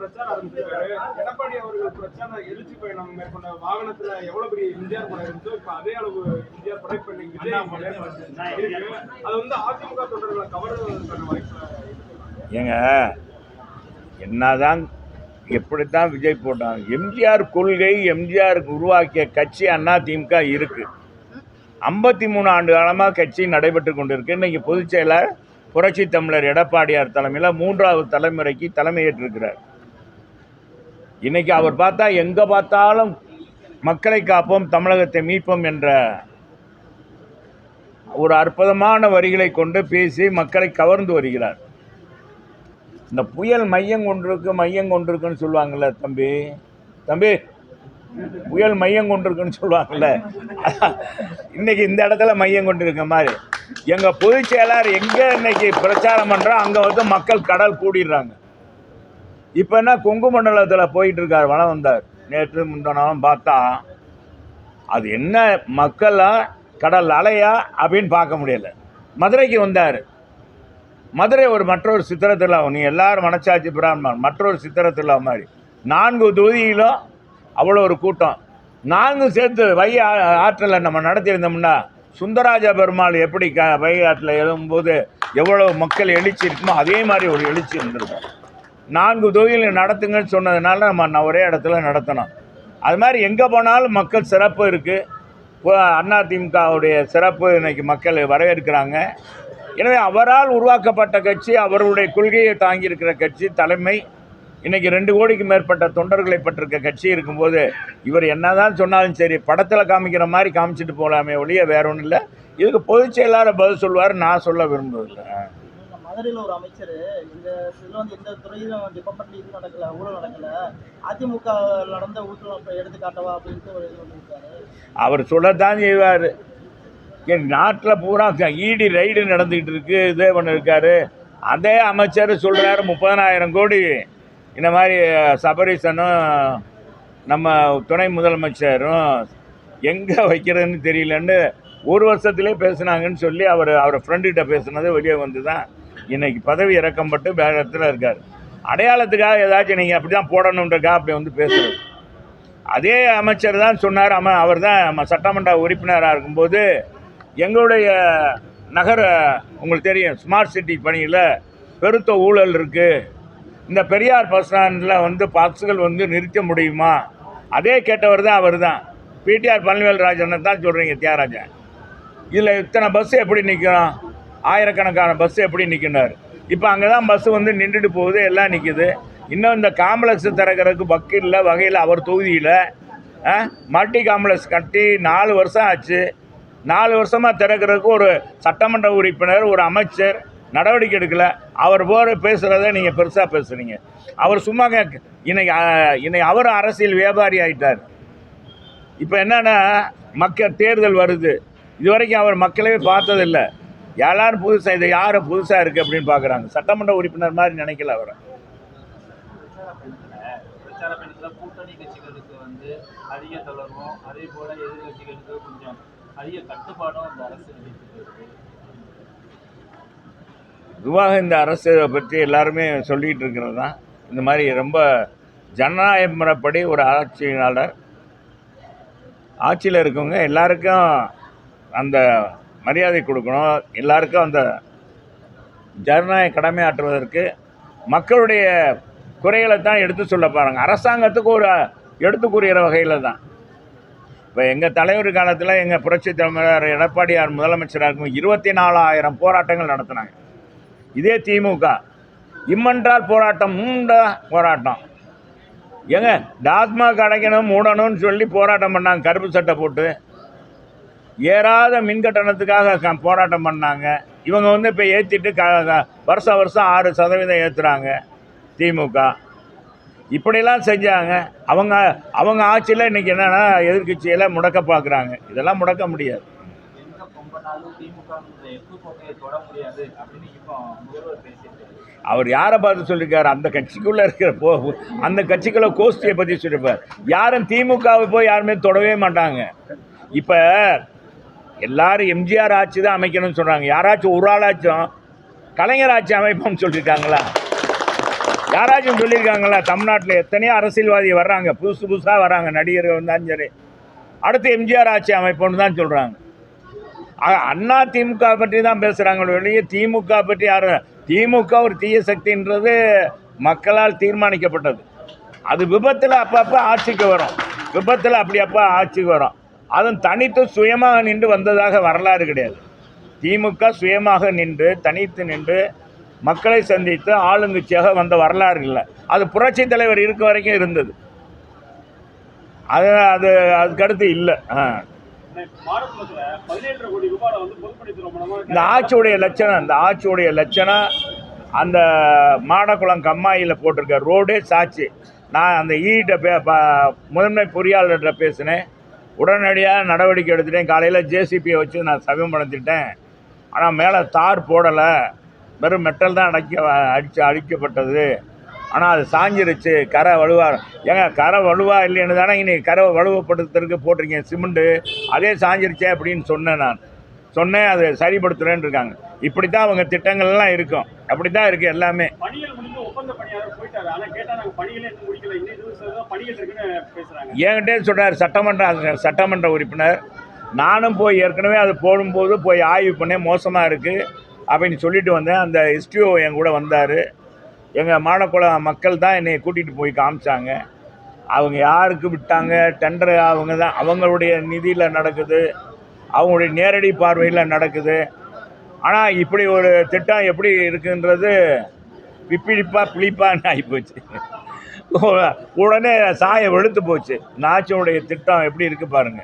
பிரச்சாரம் ஆரம்பிச்சிருக்காரு. எடப்பாடி அவர்கள் பிரச்சார எழுச்சி பயணம் மேற்கொண்ட வாகனத்துல எவ்வளவு பெரிய எம்ஜிஆர் படம் இருந்தோ இப்ப அதே அளவு எம்ஜிஆர் படம் இப்ப அது வந்து அதிமுக தொண்டர்களை கவர்வதற்கான வாய்ப்பு ஏங்க என்னதான் எப்படித்தான் விஜய் போட்டாங்க எம்ஜிஆர் கொள்கை எம்ஜிஆர் உருவாக்கிய கட்சி அண்ணா திமுக இருக்கு. ஐம்பத்தி மூணு ஆண்டு காலமாக கட்சி நடைபெற்று கொண்டிருக்கு. இன்னைக்கு பொதுச் செயலர் புரட்சி தமிழர் எடப்பாடியார் தலைமையில் மூன்றாவது தலைமுறைக்கு தலைமையேற்றிருக்கிறார் இன்றைக்கி அவர் பார்த்தா எங்கே பார்த்தாலும் மக்களை காப்போம் தமிழகத்தை மீட்போம் என்ற ஒரு அற்புதமான வரிகளை கொண்டு பேசி மக்களை கவர்ந்து வருகிறார். இந்த புயல் மையம் கொண்டிருக்கு மையம் கொண்டிருக்குன்னு சொல்லுவாங்கள்ல தம்பி. தம்பி புயல் மையம் கொண்டிருக்குன்னு சொல்லுவாங்கள்ல இன்னைக்கு இந்த இடத்துல மையம் கொண்டிருக்க மாதிரி. எங்கள் பொதுச் செயலாளர் எங்கே இன்னைக்கு பிரச்சாரம் பண்ணுறோம் அங்கே வந்து மக்கள் கடல் கூடிடுறாங்க. இப்போ என்ன கொங்கு மண்டலத்தில் போயிட்டு இருக்கார் வளம் வந்தார். நேற்று முந்தனாலும் பார்த்தா அது என்ன மக்களா கடல் அலையா அப்படின்னு பார்க்க முடியல. மதுரைக்கு வந்தார். மதுரை ஒரு மற்றொரு சித்திர திருவிழா நீ எல்லாரும் மனச்சாட்சி பிராமணன். மற்றொரு சித்திர மாதிரி நான்கு தொகுதியிலும் அவ்வளோ ஒரு கூட்டம். நான்கும் சேர்த்து வைய ஆற்றில் நம்ம நடத்தியிருந்தோம்னா சுந்தராஜ பெருமாள் எப்படி க வை ஆற்றில் எழும்போது எவ்வளோ மக்கள் எழுச்சி இருக்குமோ அதே மாதிரி ஒரு எழுச்சி இருந்திருக்கும் நான்கு தொகுதியில் நடத்துங்கன்னு சொன்னதுனால நம்ம ஒரே இடத்துல நடத்தணும். அது மாதிரி எங்கே போனாலும் மக்கள் சிறப்பு இருக்குது அதிமுகவுடைய சிறப்பு இன்னைக்கு மக்கள் வரவேற்கிறாங்க. எனவே அவரால் உருவாக்கப்பட்ட கட்சி அவருடைய கொள்கையை தாங்கியிருக்கிற கட்சி தலைமை இன்றைக்கி ரெண்டு கோடிக்கு மேற்பட்ட தொண்டர்களை பற்றிருக்க கட்சி இருக்கும்போது இவர் என்னதான் சொன்னாலும் சரி படத்தில் காமிக்கிற மாதிரி காமிச்சிட்டு போகலாமே ஒழிய வேற ஒன்றும் இல்லை. இதுக்கு பொதுச் செயலாளர் பதில் சொல்லுவார் நான் சொல்ல விரும்புவதில்லை. மதுரையில் ஒரு அமைச்சர் இந்த இதில் வந்து எந்த துறையிலும் டிபார்ட்மெண்ட்ல இது நடக்கல ஊழல் நடக்கல அதிமுக நடந்த ஊழல் எடுத்து காட்டவா அப்படின்ட்டு ஒரு இது பண்ணியிருக்காரு அவர் சொல்லத்தான் செய்வார். என் நாட்டில் பூரா ஈடி ரைடு நடந்துக்கிட்டு இருக்கு இதே பண்ணிருக்காரு. அதே அமைச்சர் சொல்கிறாரு முப்பதனாயிரம் கோடி. இந்த மாதிரி சபரீசனும் நம்ம துணை முதலமைச்சரும் எங்கே வைக்கிறதுன்னு தெரியலன்னு ஒரு வருஷத்துலேயே பேசுனாங்கன்னு சொல்லி அவர் அவரை ஃப்ரெண்டுகிட்ட பேசுனது வெளியே வந்து தான் இன்னைக்கு பதவி இறக்கம் பட்டு இடத்துல இருக்கார். அடையாளத்துக்காக ஏதாச்சும் நீங்கள் அப்படி தான் போடணுன்றக்கா அப்படி வந்து பேசுகிறது அதே அமைச்சர் தான் சொன்னார் அம அவர் தான் நம்ம சட்டமன்ற உறுப்பினராக இருக்கும்போது எங்களுடைய நகர உங்களுக்கு தெரியும் ஸ்மார்ட் சிட்டி பணியில் பெருத்த ஊழல் இருக்குது இந்த பெரியார் பஸ் ஸ்டாண்டில் வந்து பஸ்ஸுகள் வந்து நிறுத்த முடியுமா? அதே கேட்டவர் தான் அவர் தான். பிடிஆர் பழனிவேல் ராஜனை தான் சொல்கிறீங்க தியாகராஜன். இதில் இத்தனை பஸ் எப்படி நிற்கும் ஆயிரக்கணக்கான பஸ் எப்படி நிற்கினார் இப்போ அங்கே தான் பஸ் வந்து நின்றுட்டு போகுது எல்லாம் நிற்குது இன்னும் இந்த காம்ப்ளெக்ஸ் திறக்கிறதுக்கு வக்கீலில் வகையில் அவர் தொகுதியில் மல்டி காம்ப்ளெக்ஸ் கட்டி நாலு வருஷம் ஆச்சு. நாலு வருஷமாக திறக்கிறதுக்கு ஒரு சட்டமன்ற உறுப்பினர் ஒரு அமைச்சர் நடவடிக்கை எடுக்கலை. அவர் போகிற பேசுகிறத நீங்கள் பெருசாக பேசுகிறீங்க அவர் சும்மா இன்னைக்கு இன்னைக்கு அவர் அரசியல் வியாபாரி ஆயிட்டார். இப்போ என்னென்னா மக்கள் தேர்தல் வருது. இது வரைக்கும் அவர் மக்களே பார்த்ததில்ல. எல்லாரும் புதுசாக இது யார் புதுசாக இருக்குது அப்படின்னு பார்க்குறாங்க சட்டமன்ற உறுப்பினர் மாதிரி நினைக்கல அவரை. கூட்டணி கட்சிகளுக்கு வந்து அதிக அதே போல எதிர்கட்சிகளுக்கு கொஞ்சம் அதிக கட்டுப்பாடும் அந்த அரசு பொதுவாக இந்த அரசு பற்றி எல்லாருமே சொல்லிகிட்டு இருக்கிறது தான். இந்த மாதிரி ரொம்ப ஜனநாயக முறைப்படி ஒரு ஆட்சியாளர் ஆட்சியில் இருக்கவங்க எல்லாருக்கும் அந்த மரியாதை கொடுக்கணும். எல்லாருக்கும் அந்த ஜனநாயக கடமையாற்றுவதற்கு மக்களுடைய குறைகளை தான் எடுத்து சொல்ல பாருங்கள் அரசாங்கத்துக்கு ஒரு எடுத்து கூறுகிற வகையில் தான். இப்போ எங்கள் தலைவர் காலத்தில் எங்கள் புரட்சி தலைவர் எடப்பாடியார் முதலமைச்சராக இருக்கும் இருபத்தி நாலாயிரம் போராட்டங்கள் நடத்தினாங்க. இதே திமுக. இம்மன்றால் போராட்டம் மூண்ட போராட்டம். ஏங்க டாஸ்மாக் அடைக்கணும் மூடணும்னு சொல்லி போராட்டம் பண்ணாங்க. கருப்பு சட்டை போட்டு. ஏறாத மின் கட்டணத்துக்காக க- போராட்டம் பண்ணாங்க. இவங்க வந்து இப்போ ஏற்றிட்டு க வருஷம் வருஷம் ஆறு சதவீதம் ஏற்றுறாங்க திமுக. இப்படியெல்லாம் செஞ்சாங்க. அவங்க அவங்க ஆட்சியில் இன்றைக்கி என்னென்னா எதிர்க்கட்சியில் முடக்க பார்க்குறாங்க இதெல்லாம் முடக்க முடியாது. அவர் யாரை பார்த்து சொல்லியிருக்காரு அந்த கட்சிக்குள்ளே இருக்கிற போ அந்த கட்சிக்குள்ள கோஷ்டியை பற்றி சொல்லியிருப்பார் யாரும் திமுகவை போய் யாருமே தொடவே மாட்டாங்க. இப்போ எல்லாரும் எம்ஜிஆர் ஆட்சி தான் அமைக்கணும்னு சொல்கிறாங்க யாராச்சும் ஒரு ஆளாச்சும் கலைஞர் ஆட்சி அமைப்போம்னு சொல்லியிருக்காங்களா யாராச்சும் சொல்லியிருக்காங்களா தமிழ்நாட்டில் எத்தனையோ அரசியல்வாதி வர்றாங்க. புதுசு புதுசாக வராங்க நடிகர்கள் வந்தாலும் சரி. அடுத்து எம்ஜிஆர் ஆட்சி அமைப்புன்னு தான் சொல்கிறாங்க அண்ணா திமுக பற்றி தான் பேசுகிறாங்க வெளியே திமுக பற்றி யாரும் திமுக ஒரு தீய சக்தின்றது மக்களால் தீர்மானிக்கப்பட்டது. அது விபத்தில் அப்பப்போ ஆட்சிக்கு வரும். விபத்தில் அப்படி அப்போ ஆட்சிக்கு வரும். அதன் தனித்து சுயமாக நின்று வந்ததாக வரலாறு கிடையாது. திமுக சுயமாக நின்று தனித்து நின்று மக்களை சந்தித்து ஆளுங்கட்சியாக வந்த வரலாறு இல்லை. அது புரட்சி தலைவர் இருக்க வரைக்கும் இருந்தது. அது அது அதுக்கடுத்து இல்லை. இந்த ஆட்சியுடைய லட்சணம் இந்த ஆட்சியுடைய லட்சணம் அந்த மாடக்குளம் கம்மாயில் போட்டிருக்க ரோடே சாட்சி. நான் அந்த ஈட்ட பே முதன்மை பொறியாளர்கிட்ட பேசினேன். உடனடியாக நடவடிக்கை எடுத்துட்டேன். காலையில் ஜேசிபியை வச்சு நான் சமயம் சமயப்படுத்திட்டேன் ஆனால் மேலே தார் போடலை. வெறும் மெட்டல் தான் அடைக்க அடித்து அழிக்கப்பட்டது. ஆனால் அது சாஞ்சிருச்சு. கரை வலுவாக ஏங்க கரை வலுவாக இல்லைன்னு தானே இன்னைக்கு கரை வலுவப்படுத்துறதுக்கு போட்டிருக்கீங்க சிமெண்ட்டு அதே சாஞ்சிருச்சே அப்படின்னு சொன்னேன் நான். சொன்னேன் அதை சரிப்படுத்துகிறேன்னு இருக்காங்க இப்படி தான் அவங்க திட்டங்கள்லாம் இருக்கும். அப்படி தான் இருக்குது எல்லாமே என்கிட்டே சொல்கிறார் சட்டமன்ற சட்டமன்ற உறுப்பினர். நானும் போய் ஏற்கனவே அது போடும்போது போய் ஆய்வு பண்ணேன் மோசமாக இருக்குது அப்படின்னு சொல்லிட்டு வந்தேன். அந்த எஸ்டிஓ என் கூட வந்தார். எங்கள் மாடக்குளம் மக்கள் தான் என்னை கூட்டிகிட்டு போய் காமிச்சாங்க. அவங்க யாருக்கு விட்டாங்க? டெண்டர் அவங்க தான். அவங்களுடைய நிதியில் நடக்குது. அவங்களுடைய நேரடி பார்வையில் நடக்குது. ஆனால் இப்படி ஒரு திட்டம் எப்படி இருக்குன்றது பிப்பிடிப்பா பிளிப்பான்னு ஆகிப்போச்சு உடனே சாயம் வெளுத்து போச்சு. நாச்சியோடைய திட்டம் எப்படி இருக்கு பாருங்க?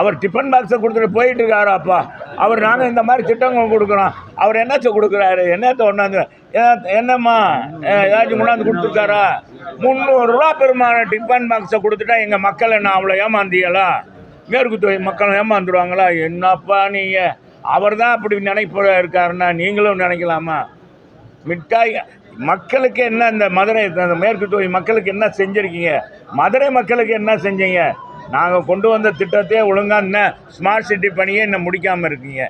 அவர் டிஃபன் பாக்ஸை கொடுத்துட்டு போயிட்டு இருக்காரு அப்பா அவர் நாங்கள் இந்த மாதிரி திட்டங்கள் கொடுக்குறோம். அவர் என்னத்த கொடுக்குறாரு? என்னத்தை ஒன்றாந்து என்னம்மா? ஏதாச்சும் கொண்டாந்து கொடுத்துருக்காரா? முந்நூறுரூவா பெருமான டிஃபன் பாக்ஸை கொடுத்துட்டா எங்கள் மக்களை என்ன அவ்வளோ ஏமாந்தியலா? மேற்கு தொகுதி மக்கள் ஏமாந்துருவாங்களா? என்னப்பா நீங்கள் அவர் தான் அப்படி நினைப்ப இருக்காருன்னா நீங்களும் நினைக்கலாமா? மிட்டாய் மக்களுக்கு என்ன இந்த மதுரை இந்த மேற்கு தொகுதி மக்களுக்கு என்ன செஞ்சுருக்கீங்க? மதுரை மக்களுக்கு என்ன செஞ்சீங்க? நாங்கள் கொண்டு வந்த திட்டத்தையே ஒழுங்காக இன்னும் ஸ்மார்ட் சிட்டி பணியே இன்னும் முடிக்காமல் இருக்கீங்க.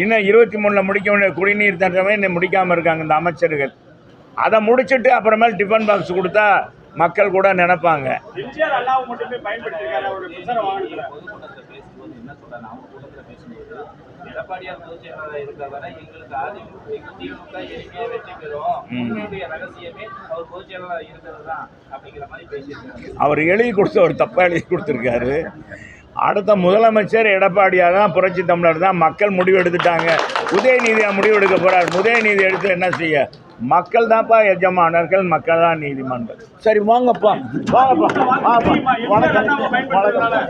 இன்னும் இருபத்தி மூணில் முடிக்க வேண்டிய குடிநீர் திட்டமே இன்னும் முடிக்காமல் இருக்காங்க இந்த அமைச்சர்கள். அதை முடிச்சுட்டு அப்புறமேல் டிஃபன் பாக்ஸ் கொடுத்தா மக்கள் கூட நினைப்பாங்க. சொல்றாங்க அவங்க கூட்டத்தில் பேசும்போது எடப்பாடியார் பொதுச் செயலாளர் இருக்கிற வரை எங்களுக்கு எங்க திமுக எளிமையா வெற்றி பெறும். உங்களுடைய ரகசியமே அவர் பொதுச் செயலாளர் இருக்கிறது தான் அப்படிங்கிற மாதிரி பேசியிருக்காங்க அவர் எழுதி கொடுத்து ஒரு தப்பாக எழுதி கொடுத்துருக்காரு. அடுத்த முதலமைச்சர் எடப்பாடியாக தான் புரட்சி தமிழர் தான். மக்கள் முடிவெடுத்துட்டாங்க உதயநீதியாக முடிவெடுக்க போகிறார் உதயநீதி எடுத்து என்ன செய்ய? மக்கள் தான்ப்பா எஜமானர்கள் மக்கள் தான் நீதிமன்றம். சரி வாங்கப்பா. வாங்கப்பா வணக்கம். வணக்கம்.